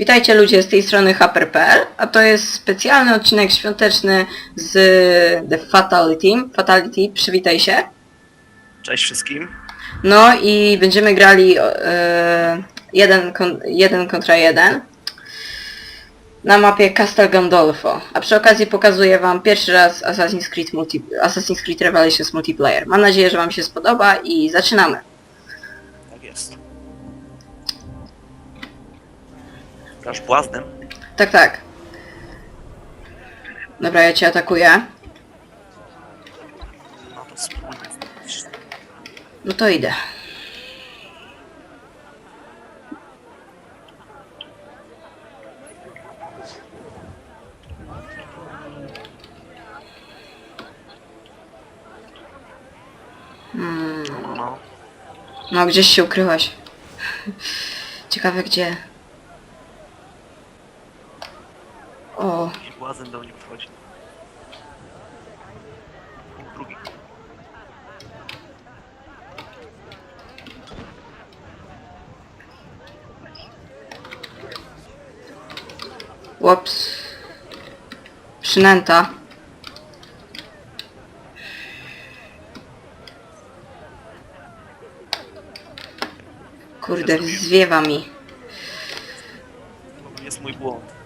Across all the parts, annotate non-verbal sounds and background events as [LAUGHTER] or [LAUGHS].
Witajcie ludzie z tej strony Haper.pl, a to jest specjalny odcinek świąteczny z The Fatality. Fatality, przywitaj się. Cześć wszystkim. No i będziemy grali e, jeden, kon, jeden kontra jeden na mapie Castel Gandolfo. A przy okazji pokazuję wam pierwszy raz Assassin's Creed, multi, Assassin's Creed Revelations Multiplayer. Mam nadzieję, że wam się spodoba i zaczynamy. Tak jest. Grasz błaznem? Tak, tak. Dobra, ja cię atakuję. No to spróbuj. No to idę. No. no gdzieś się ukryłaś. Ciekawe gdzie. O, Jakiś błazen do mnie wchodzi. Drugi. łops. Przynęta. Kurde, zwiewa mi. Jest mój błąd.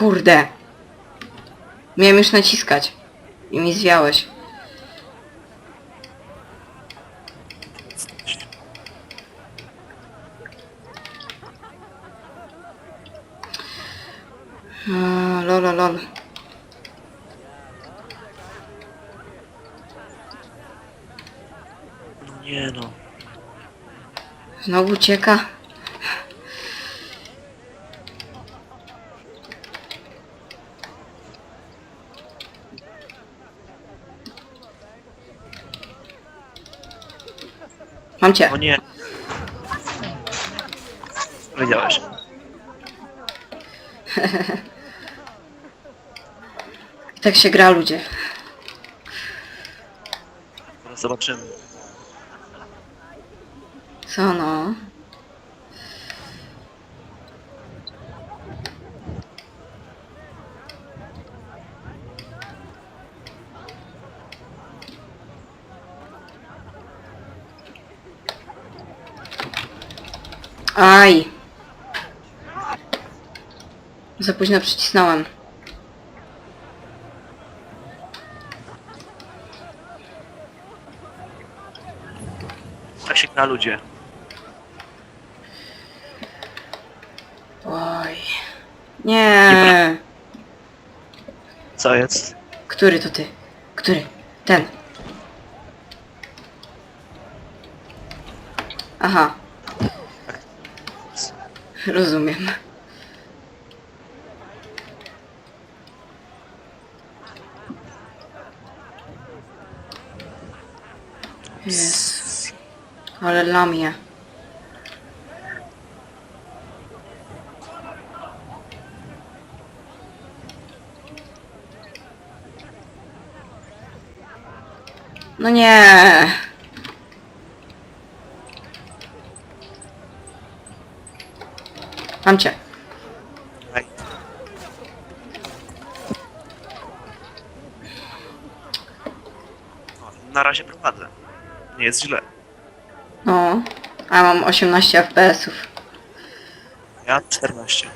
Kurde. Miałem już naciskać. I mi zwiałeś. A, lol, lol. No nie no. Znowu ucieka. Mam cię. O nie. Wiedziałeś. I [LAUGHS] tak się gra ludzie. Zobaczymy. Co no? Aj! Za późno przycisnąłem. Się gra ludzie. Oj. Nie. Co jest? Który to ty? Który? Ten. Aha. Rozumiem. Jest. Ale lamie. No nie. Mam cię. Aj. Na razie prowadzę. Nie jest źle. No. A mam 18 FPS-ów. Ja 14.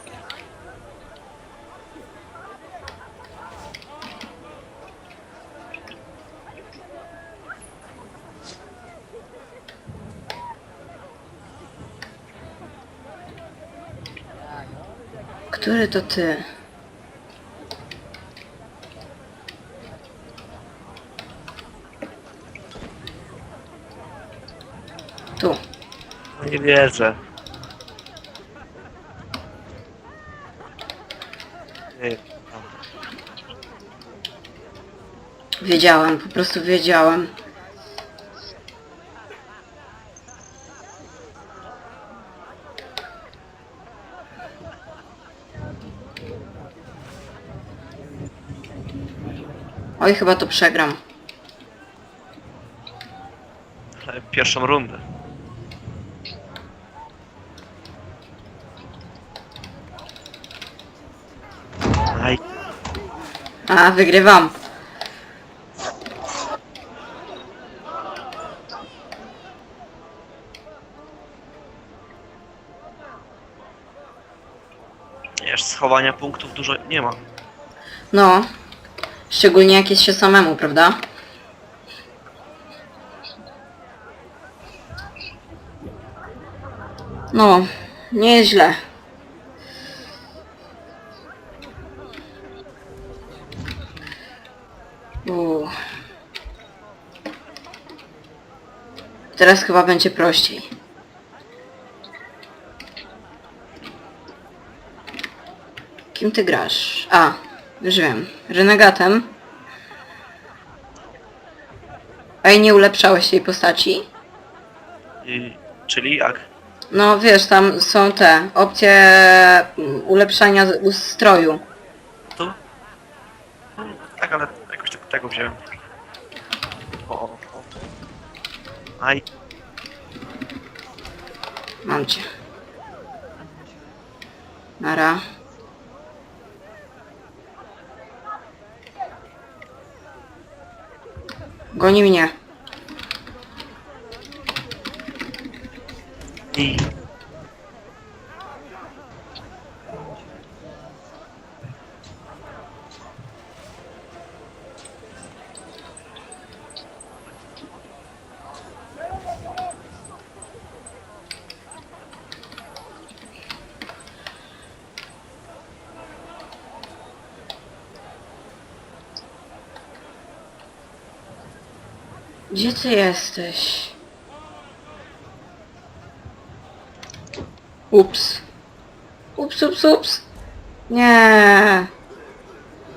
Który to ty? Tu. Nie wierzę. Nie, Wiedziałem, po prostu wiedziałem. Oj, chyba to przegram. Pierwszą rundę. Aj, A, wygrywam. wiesz, schowania punktów dużo nie ma. No. Szczególnie jak jest się samemu, prawda? No, nie jest źle. Uuu. Teraz chyba będzie prościej. Kim ty grasz? A, już wiem. Renegatem. A i nie ulepszałeś tej postaci? I, czyli jak? No wiesz, tam są te opcje mm, ulepszania z- ustroju. Tu? Tak, ale jakoś tak tego wziąłem. O, o, o. Aj, Mam cię. Nara. Goni mnie. i... Gdzie ty jesteś? Ups. Ups, ups, ups. Nie.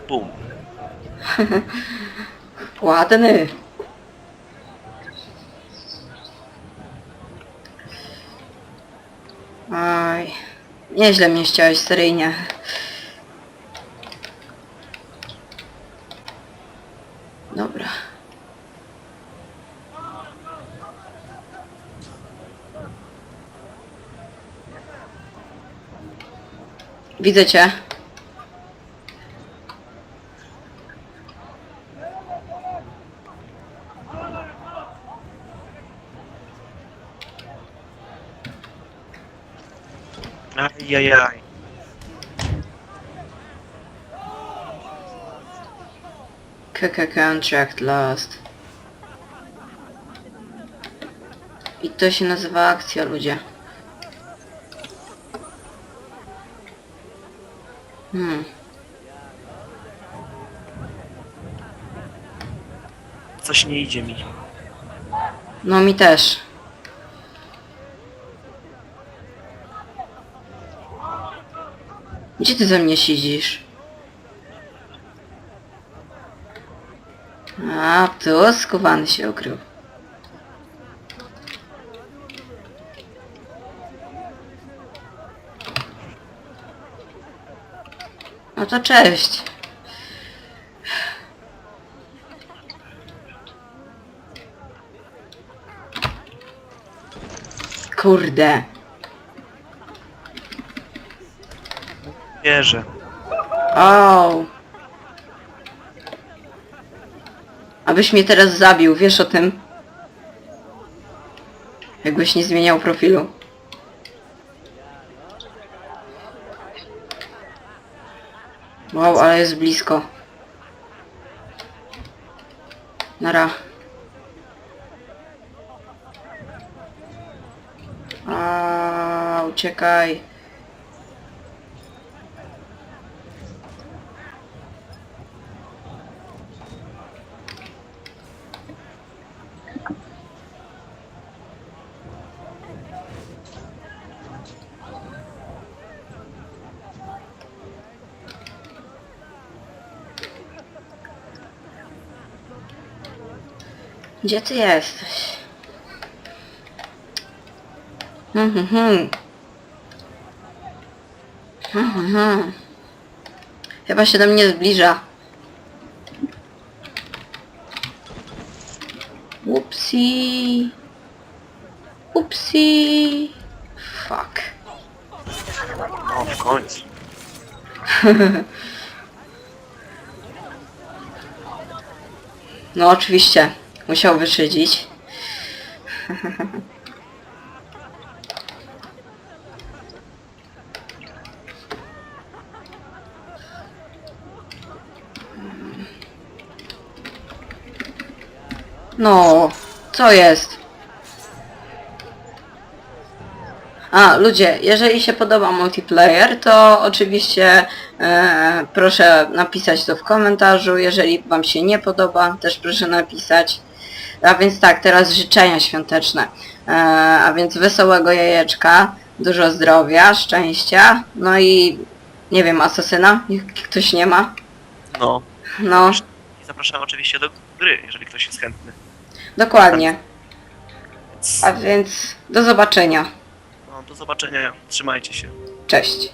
Bum. [LAUGHS] Ładny. Oj. Nieźle mnie ściąłeś seryjnie. Dobra. Widzę cię. Ajajaj. KK contract lost. I to się nazywa akcja, ludzie. Hmm. Coś nie idzie mi. No mi też. Gdzie ty ze mnie siedzisz? A, tu skowany się ukrył. To cześć. Kurde. Wierzę. O. Abyś mnie teraz zabił, wiesz o tym? Jakbyś nie zmieniał profilu. Wow, ale jest blisko. Nara. A, uciekaj. Gdzie ty jesteś? Hmm, hmm, hmm. Chyba się do mnie zbliża. Upsi. Upsi. Fuck. No, w końcu. [LAUGHS] No oczywiście, musiał wyszydzić. No, co jest? A, ludzie, jeżeli się podoba multiplayer, to oczywiście e, proszę napisać to w komentarzu. Jeżeli Wam się nie podoba, też proszę napisać. A więc tak, teraz życzenia świąteczne. E, a więc wesołego jajeczka, dużo zdrowia, szczęścia, no i nie wiem, asasyna? Niech ktoś nie ma? No. No, I zapraszam oczywiście do gry, jeżeli ktoś jest chętny. dokładnie. Więc, A więc do zobaczenia. no, do zobaczenia. Trzymajcie się. Cześć.